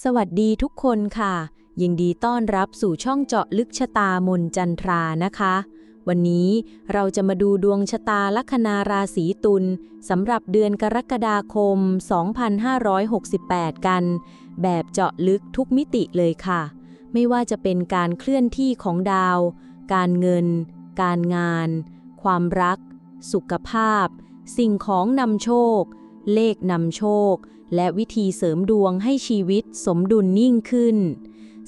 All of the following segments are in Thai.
สวัสดีทุกคนค่ะ ยินดีต้อนรับสู่ช่องเจาะลึกชะตามนจันทรานะคะ วันนี้เราจะมาดูดวงชะตาลัคนาราศีตุลสำหรับเดือนกรกฎาคม 2568 กัน แบบเจาะลึกทุกมิติเลยค่ะ ไม่ว่าจะเป็นการเคลื่อนที่ของดาว การเงิน การงาน ความรัก สุขภาพ สิ่งของนำโชค เลขนำโชค และวิธีเสริมดวงให้ชีวิตสมดุลยิ่งขึ้น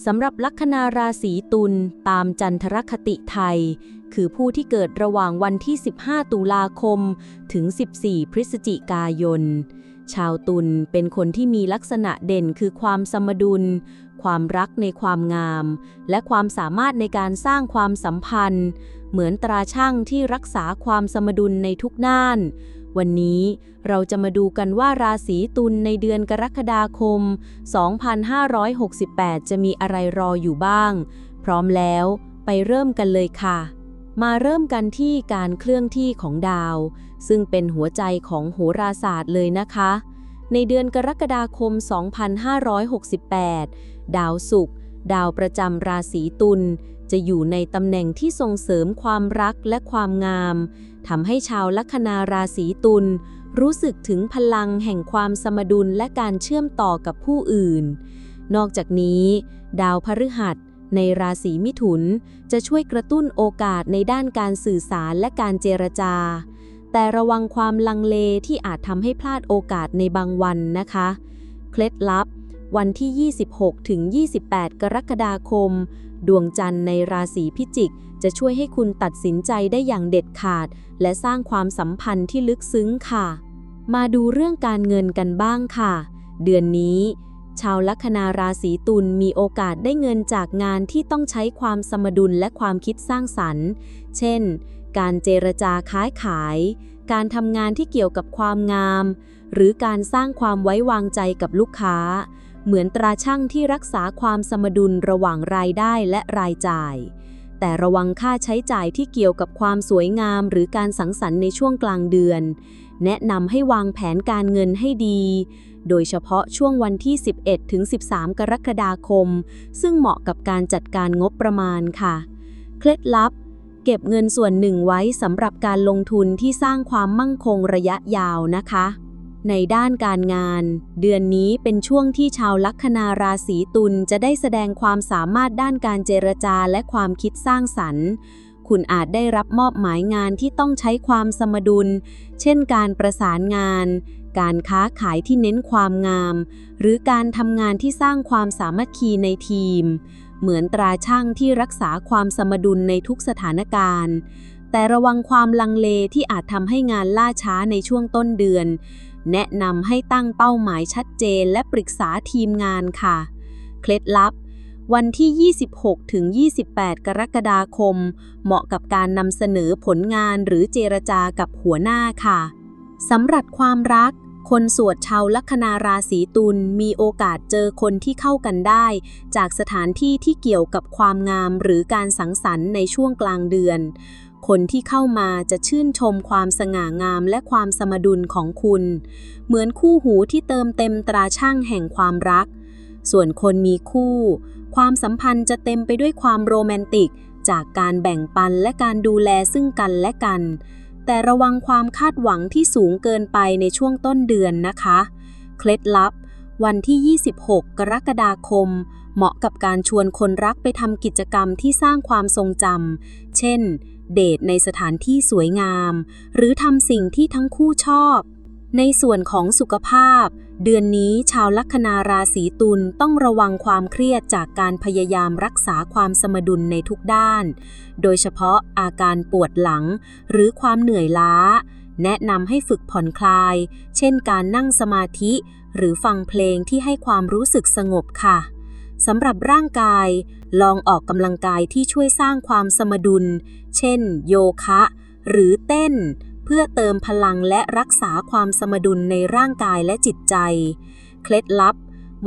สำหรับลัคนาราศีตุลตามจันทรคติไทย คือผู้ที่เกิดระหว่างวันที่ 15 ตุลาคม ถึง 14 พฤศจิกายน ชาวตุลเป็นคนที่มีลักษณะเด่นคือความสมดุล ความรักในความงาม และความสามารถในการสร้างความสัมพันธ์ เหมือนตราช่างที่รักษาความสมดุลในทุกด้าน วันนี้เราจะมาดูกันว่าราศีตุลในเดือนกรกฎาคม 2568 จะมีอะไรรออยู่บ้าง พร้อมแล้วไปเริ่มกันเลยค่ะ มาเริ่มกันที่การเคลื่อนที่ของดาว ซึ่งเป็นหัวใจของโหราศาสตร์เลยนะคะ ในเดือนกรกฎาคม 2568 ดาวศุกร์ดาวประจำราศีตุล จะอยู่ในตำแหน่งที่ส่งเสริมความรักและความงามทำให้ชาวลัคนาราศีตุลรู้สึกถึงพลังแห่งความสมดุลและการเชื่อมต่อกับผู้อื่น นอกจากนี้ ดาวพฤหัสในราศีมิถุน จะช่วยกระตุ้นโอกาสในด้านการสื่อสารและการเจรจา แต่ระวังความลังเลที่อาจทำให้พลาดโอกาสในบางวันนะคะ เคล็ดลับ วันที่ 26 ถึง 28 กรกฎาคม ดวงจันทร์ในราศีพิจิก จะช่วยให้คุณตัดสินใจได้อย่างเด็ดขาด และสร้างความสัมพันธ์ที่ลึกซึ้งค่ะ มาดูเรื่องการเงินกันบ้างค่ะ เดือนนี้ ชาวลัคนาราศีตุลมีโอกาสได้เงินจากงานที่ต้องใช้ความสมดุลและความคิดสร้างสรรค์ เช่น การเจรจาค้าขาย การทำงานที่เกี่ยวกับความงาม หรือการสร้างความไว้วางใจกับลูกค้า เหมือนตราช่างที่รักษาความสมดุลระหว่างรายได้และรายจ่าย แต่ระวังค่าใช้จ่ายที่เกี่ยวกับความสวยงาม หรือการสังสรรค์ในช่วงกลางเดือน แนะนำให้วางแผนการเงินให้ดี โดยเฉพาะช่วงวันที่ 11 ถึง 13 กรกฎาคม ซึ่งเหมาะกับการจัดการงบประมาณค่ะ เคล็ดลับเก็บเงินส่วนหนึ่งไว้สำหรับการลงทุนที่สร้างความมั่งคงระยะยาวนะคะ ในด้านการงาน เดือนนี้เป็นช่วงที่ชาวลัคนาราศีตุลจะได้แสดงความสามารถด้านการเจรจาและความคิดสร้างสรรค์ คุณอาจได้รับมอบหมายงานที่ต้องใช้ความสมดุล เช่นการประสานงาน การค้าขายที่เน้นความงาม หรือการทำงานที่สร้างความสามัคคีในทีม เหมือนตราช่างที่รักษาความสมดุลในทุกสถานการณ์ แต่ระวังความลังเลที่อาจทำให้งานล่าช้าในช่วงต้นเดือน แนะนำให้ตั้งเป้าหมายชัดเจนและปรึกษาทีมงานค่ะ เคล็ดลับ วันที่ 26 ถึง 28 กรกฎาคม เหมาะกับการนำเสนอผลงานหรือเจรจากับหัวหน้าค่ะสำหรับความรัก คนสวดชาวลัคนาราศีตุลมีโอกาสเจอคนที่เข้ากันได้ จากสถานที่ที่เกี่ยวกับความงามหรือการสังสรรค์ในช่วงกลางเดือน คนที่เข้ามาจะชื่นชมความสง่างามและความสมดุลของคุณ เหมือนคู่หูที่เติมเต็มตราช่างแห่งความรัก ส่วนคนมีคู่ ความสัมพันธ์จะเต็มไปด้วยความโรแมนติก จากการแบ่งปันและการดูแลซึ่งกันและกัน แต่ระวังความคาดหวังที่สูงเกินไปในช่วงต้นเดือนนะคะ เคล็ดลับ วันที่ 26 กรกฎาคม เหมาะกับการชวนคนรักไปทำกิจกรรมที่สร้างความทรงจำ เช่น เดทในสถานที่สวยงาม หรือทำสิ่งที่ทั้งคู่ชอบ ในส่วนของสุขภาพ เดือนนี้ชาวลัคนาราศีตุลต้องระวังความเครียดจากการพยายามรักษาความสมดุลในทุกด้าน โดยเฉพาะอาการปวดหลัง หรือความเหนื่อยล้า แนะนำให้ฝึกผ่อนคลาย เช่นการนั่งสมาธิ หรือฟังเพลงที่ให้ความรู้สึกสงบค่ะ สำหรับร่างกาย ลองออกกำลังกายที่ช่วยสร้างความสมดุล เช่น โยคะ หรือเต้น เพื่อเติมพลังและรักษาความสมดุลในร่างกายและจิตใจ เคล็ดลับ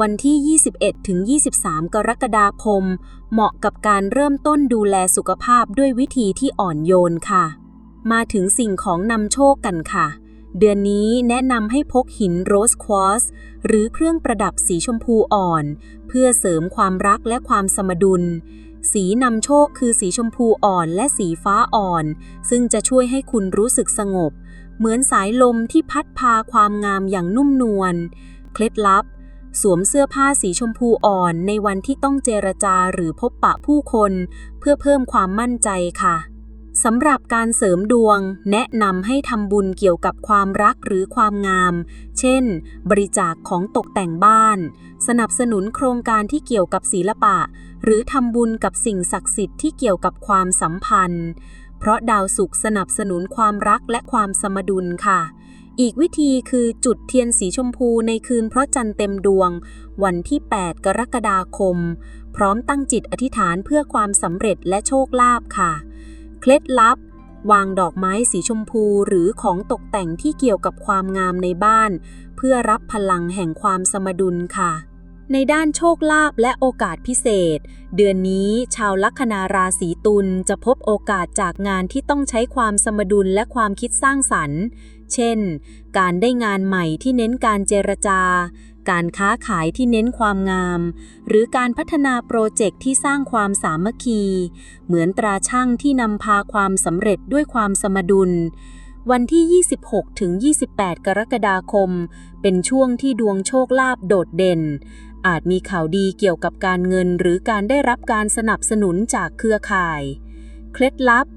วันที่ 21 ถึง 23 กรกฎาคม เหมาะกับการเริ่มต้นดูแลสุขภาพด้วยวิธีที่อ่อนโยนค่ะ มาถึงสิ่งของนำโชคกันค่ะ เดือนนี้แนะนำให้พกหินโรสควอสหรือเครื่องประดับสีชมพูอ่อน เพื่อเสริมความรักและความสมดุล สีนำโชคคือสีชมพูอ่อนและสีฟ้าอ่อน ซึ่งจะช่วยให้คุณรู้สึกสงบ เหมือนสายลมที่พัดพาความงามอย่างนุ่มนวล เคล็ดลับ สวมเสื้อผ้าสีชมพูอ่อนในวันที่ต้องเจรจาหรือพบปะผู้คน เพื่อเพิ่มความมั่นใจค่ะ สำหรับการเสริมดวง แนะนำให้ทำบุญเกี่ยวกับความรักหรือความงาม เช่น บริจาคของตกแต่งบ้าน สนับสนุนโครงการที่เกี่ยวกับศิลปะ หรือทำบุญกับสิ่งศักดิ์สิทธิ์ที่เกี่ยวกับความสัมพันธ์ เพราะดาวศุกร์สนับสนุนความรักและความสมดุลค่ะ อีกวิธีคือจุดเทียนสีชมพูในคืนพระจันทร์เต็มดวง วันที่ 8 กรกฎาคม พร้อมตั้งจิตอธิษฐานเพื่อความสำเร็จและโชคลาภค่ะ เคล็ดลับ วางดอกไม้สีชมพูหรือของตกแต่งที่เกี่ยวกับความงามในบ้าน เพื่อรับพลังแห่งความสมดุลค่ะ ในด้านโชคลาภและโอกาสพิเศษ เดือนนี้ชาวลัคนาราศีตุลจะพบโอกาสจากงานที่ต้องใช้ความสมดุลและความคิดสร้างสรรค์ เช่น การได้งานใหม่ที่เน้นการเจรจา การค้าขายที่เน้นความงาม หรือการพัฒนาโปรเจกต์ที่สร้างความสามัคคี เหมือนตราช่างที่นำพาความสำเร็จด้วยความสมดุลวันที่ 26 ถึง 28 กรกฎาคม เป็นช่วงที่ดวงโชคลาภโดดเด่น อาจมีข่าวดีเกี่ยวกับการเงินหรือการได้รับการสนับสนุนจากเครือข่าย เคล็ดลับ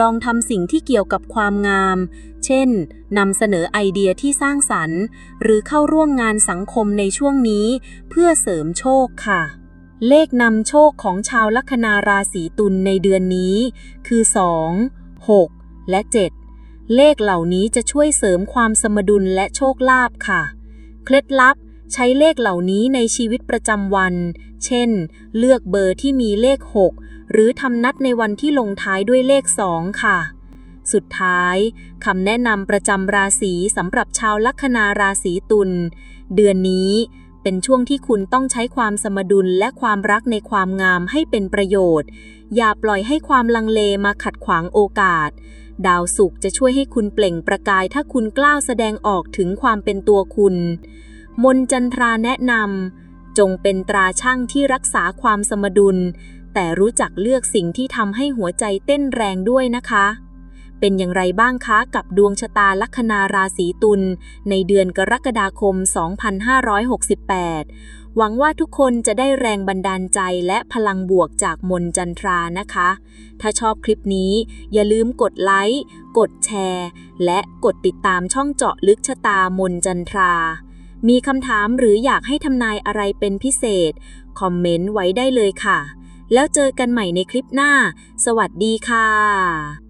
ลองทำสิ่งที่เกี่ยวกับความงาม เช่นนำเสนอไอเดียที่สร้างสรรค์ หรือเข้าร่วมงานสังคมในช่วงนี้ เพื่อเสริมโชคค่ะ เลขนำโชคของชาวลัคนาราศีตุลในเดือนนี้ คือ 2 6 และ 7 เลขเหล่านี้จะช่วยเสริมความสมดุลและโชคลาภค่ะ เคล็ดลับใช้เลขเหล่านี้ในชีวิตประจำวัน เช่น เลือกเบอร์ที่มีเลข 6 หรือทำนัดในวันที่ลงท้ายด้วยเลข 2 ค่ะ สุดท้ายคำแนะนำประจำราศีสำหรับชาวลัคนาราศีตุล เดือนนี้เป็นช่วงที่คุณต้องใช้ความสมดุลและความรักในความงามให้เป็นประโยชน์ อย่าปล่อยให้ความลังเลมาขัดขวางโอกาส ดาวศุกร์จะช่วยให้คุณเปล่งประกายถ้าคุณกล้าแสดงออกถึงความเป็นตัวคุณ มนจันทราแนะนำจงเป็นตราช่างที่รักษาความสมดุล แต่รู้จักเลือกสิ่งที่ทำให้หัวใจเต้นแรงด้วยนะคะ เป็นอย่างไรบ้างคะกับดวงชะตาลัคนาราศีตุลในเดือนกรกฎาคม 2568 หวังว่าทุกคนจะได้แรงบันดาลใจและพลังบวกจากมนจันทรานะคะ ถ้าชอบคลิปนี้ อย่าลืมกดไลค์ กดแชร์ และกดติดตามช่องเจาะลึกชะตามนจันทรา มีคำถามหรืออยากให้ทำนายอะไรเป็นพิเศษ คอมเมนต์ไว้ได้เลยค่ะแล้วเจอกันใหม่ในคลิปหน้า สวัสดีค่ะ